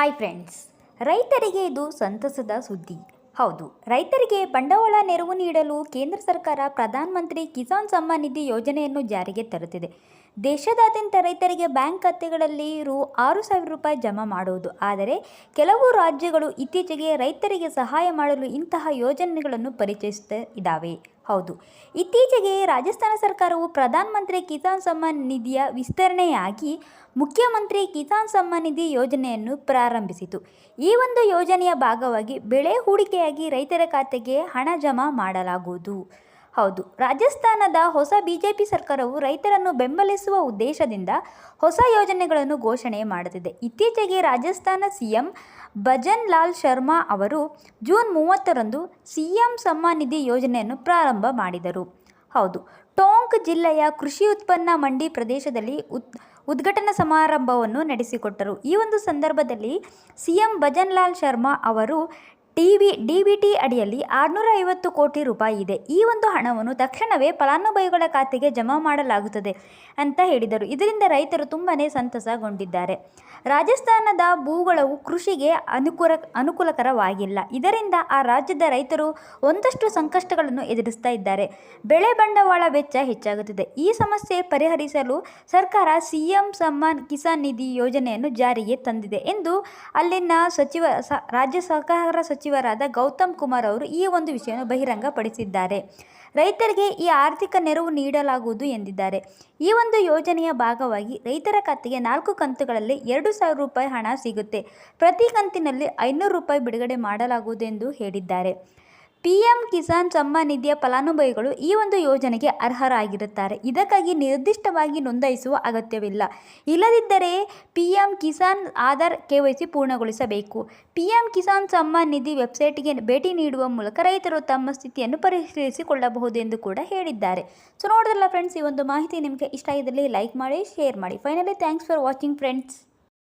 Hi friends ರೈತರಿಗೆ ಇದು ಸಂತಸದ ಸುದ್ದಿ. ಹೌದು, ರೈತರಿಗೆ ಬಂಡವಾಳ ನೆರವು ನೀಡಲು ಕೇಂದ್ರ ಸರ್ಕಾರ ಪ್ರಧಾನಮಂತ್ರಿ ಕಿಸಾನ್ ಸಮ್ಮಾನ್ ನಿಧಿ ಯೋಜನೆಯನ್ನು ಜಾರಿಗೆ ತರುತ್ತಿದೆ. ದೇಶದಾದ್ಯಂತ ರೈತರಿಗೆ ಬ್ಯಾಂಕ್ ಖಾತೆಗಳಲ್ಲಿ ರು ಆರು ಸಾವಿರ ರೂಪಾಯಿ ಜಮಾ ಮಾಡುವುದು. ಆದರೆ ಕೆಲವು ರಾಜ್ಯಗಳು ಇತ್ತೀಚೆಗೆ ರೈತರಿಗೆ ಸಹಾಯ ಮಾಡಲು ಇಂತಹ ಯೋಜನೆಗಳನ್ನು ಪರಿಚಯಿಸ್ತಾ ಇದ್ದಾವೆ. ಹೌದು. ಇತ್ತೀಚೆಗೆ ರಾಜಸ್ಥಾನ ಸರ್ಕಾರವು ಪ್ರಧಾನ ಮಂತ್ರಿ ಕಿಸಾನ್ ಸಮ್ಮಾನ್ ನಿಧಿಯ ವಿಸ್ತರಣೆಯಾಗಿ ಮುಖ್ಯಮಂತ್ರಿ ಕಿಸಾನ್ ಸಮ್ಮಾನ್ ನಿಧಿ ಯೋಜನೆಯನ್ನು ಪ್ರಾರಂಭಿಸಿತು. ಈ ಒಂದು ಯೋಜನೆಯ ಭಾಗವಾಗಿ ಬೆಳೆ ಹೂಡಿಕೆಯಾಗಿ ರೈತರ ಖಾತೆಗೆ ಹಣ ಜಮಾ ಮಾಡಲಾಗುವುದು. ಹೌದು. ರಾಜಸ್ಥಾನದ ಹೊಸ ಬಿಜೆಪಿ ಸರ್ಕಾರವು ರೈತರನ್ನು ಬೆಂಬಲಿಸುವ ಉದ್ದೇಶದಿಂದ ಹೊಸ ಯೋಜನೆಗಳನ್ನು ಘೋಷಣೆ ಮಾಡುತ್ತಿದೆ ಇತ್ತೀಚೆಗೆ ರಾಜಸ್ಥಾನ ಸಿಎಂ ಭಜನ್ ಲಾಲ್ ಶರ್ಮಾ ಅವರು ಜೂನ್ ಮೂವತ್ತರಂದು ಸಿಎಂ ಸಮ್ಮಾನ್ ನಿಧಿ ಯೋಜನೆಯನ್ನು ಪ್ರಾರಂಭ ಮಾಡಿದರು. ಹೌದು. ಟೋಂಕ್ ಜಿಲ್ಲೆಯ ಕೃಷಿ ಉತ್ಪನ್ನ ಮಂಡಿ ಪ್ರದೇಶದಲ್ಲಿ ಉತ್ ಉದ್ಘಾಟನಾ ಸಮಾರಂಭವನ್ನು ನಡೆಸಿಕೊಟ್ಟರು. ಈ ಒಂದು ಸಂದರ್ಭದಲ್ಲಿ ಸಿಎಂ ಭಜನ್ ಲಾಲ್ ಶರ್ಮಾ ಅವರು ಡಿ ಡಿಬಿಟಿ ಅಡಿಯಲ್ಲಿ ಆರುನೂರ ಐವತ್ತು ಕೋಟಿ ರೂಪಾಯಿ ಇದೆ. ಈ ಒಂದು ಹಣವನ್ನು ತಕ್ಷಣವೇ ಫಲಾನುಭವಿಗಳ ಖಾತೆಗೆ ಜಮಾ ಮಾಡಲಾಗುತ್ತದೆ ಅಂತ ಹೇಳಿದರು. ಇದರಿಂದ ರೈತರು ತುಂಬಾ ಸಂತಸಗೊಂಡಿದ್ದಾರೆ. ರಾಜಸ್ಥಾನದ ಭೂಗಳವು ಕೃಷಿಗೆ ಅನುಕೂಲ ಅನುಕೂಲಕರವಾಗಿಲ್ಲ. ಇದರಿಂದ ಆ ರಾಜ್ಯದ ರೈತರು ಒಂದಷ್ಟು ಸಂಕಷ್ಟಗಳನ್ನು ಎದುರಿಸ್ತಾ ಇದ್ದಾರೆ. ಬೆಳೆ ಬಂಡವಾಳ ವೆಚ್ಚ ಹೆಚ್ಚಾಗುತ್ತಿದೆ. ಈ ಸಮಸ್ಯೆ ಪರಿಹರಿಸಲು ಸರ್ಕಾರ ಸಿಎಂ ಸಮ್ಮಾನ್ ಕಿಸಾನ್ ನಿಧಿ ಯೋಜನೆಯನ್ನು ಜಾರಿಗೆ ತಂದಿದೆ ಎಂದು ಅಲ್ಲಿನ ಸಚಿವ ರಾಜ್ಯ ಸಹಕಾರ ಸಚಿವರಾದ ಗೌತಮ್ ಕುಮಾರ್ ಅವರು ಈ ಒಂದು ವಿಷಯವನ್ನು ಬಹಿರಂಗಪಡಿಸಿದ್ದಾರೆ. ರೈತರಿಗೆ ಈ ಆರ್ಥಿಕ ನೆರವು ನೀಡಲಾಗುವುದು ಎಂದಿದ್ದಾರೆ. ಈ ಒಂದು ಯೋಜನೆಯ ಭಾಗವಾಗಿ ರೈತರ ಖಾತೆಗೆ ನಾಲ್ಕು ಕಂತುಗಳಲ್ಲಿ ಎರಡು ಸಾವಿರ ರೂಪಾಯಿ ಹಣ ಸಿಗುತ್ತೆ. ಪ್ರತಿ ಕಂತಿನಲ್ಲಿ ಐನೂರು ರೂಪಾಯಿ ಬಿಡುಗಡೆ ಮಾಡಲಾಗುವುದು ಎಂದು ಹೇಳಿದ್ದಾರೆ. ಪಿಎಂ ಕಿಸಾನ್ ಸಮ್ಮಾನ್ ನಿಧಿಯ ಫಲಾನುಭವಿಗಳು ಈ ಒಂದು ಯೋಜನೆಗೆ ಅರ್ಹರಾಗಿರುತ್ತಾರೆ. ಇದಕ್ಕಾಗಿ ನಿರ್ದಿಷ್ಟವಾಗಿ ನೋಂದಾಯಿಸುವ ಅಗತ್ಯವಿಲ್ಲ. ಇಲ್ಲದಿದ್ದರೆ ಪಿಎಂ ಕಿಸಾನ್ ಆಧಾರ್ ಕೆವೈಸಿ ಪೂರ್ಣಗೊಳಿಸಬೇಕು. ಪಿಎಂ ಕಿಸಾನ್ ಸಮ್ಮಾನ್ ನಿಧಿ ವೆಬ್ಸೈಟ್ಗೆ ಭೇಟಿ ನೀಡುವ ಮೂಲಕ ರೈತರು ತಮ್ಮ ಸ್ಥಿತಿಯನ್ನು ಪರಿಶೀಲಿಸಿಕೊಳ್ಳಬಹುದು ಎಂದು ಕೂಡ ಹೇಳಿದ್ದಾರೆ. ಸೊ ನೋಡಿದ್ರಲ್ಲ ಫ್ರೆಂಡ್ಸ್ ಈ ಒಂದು ಮಾಹಿತಿ ನಿಮಗೆ ಇಷ್ಟ ಆಗಿದ್ದಲ್ಲಿ ಲೈಕ್ ಮಾಡಿ ಶೇರ್ ಮಾಡಿ. Finally thanks for watching friends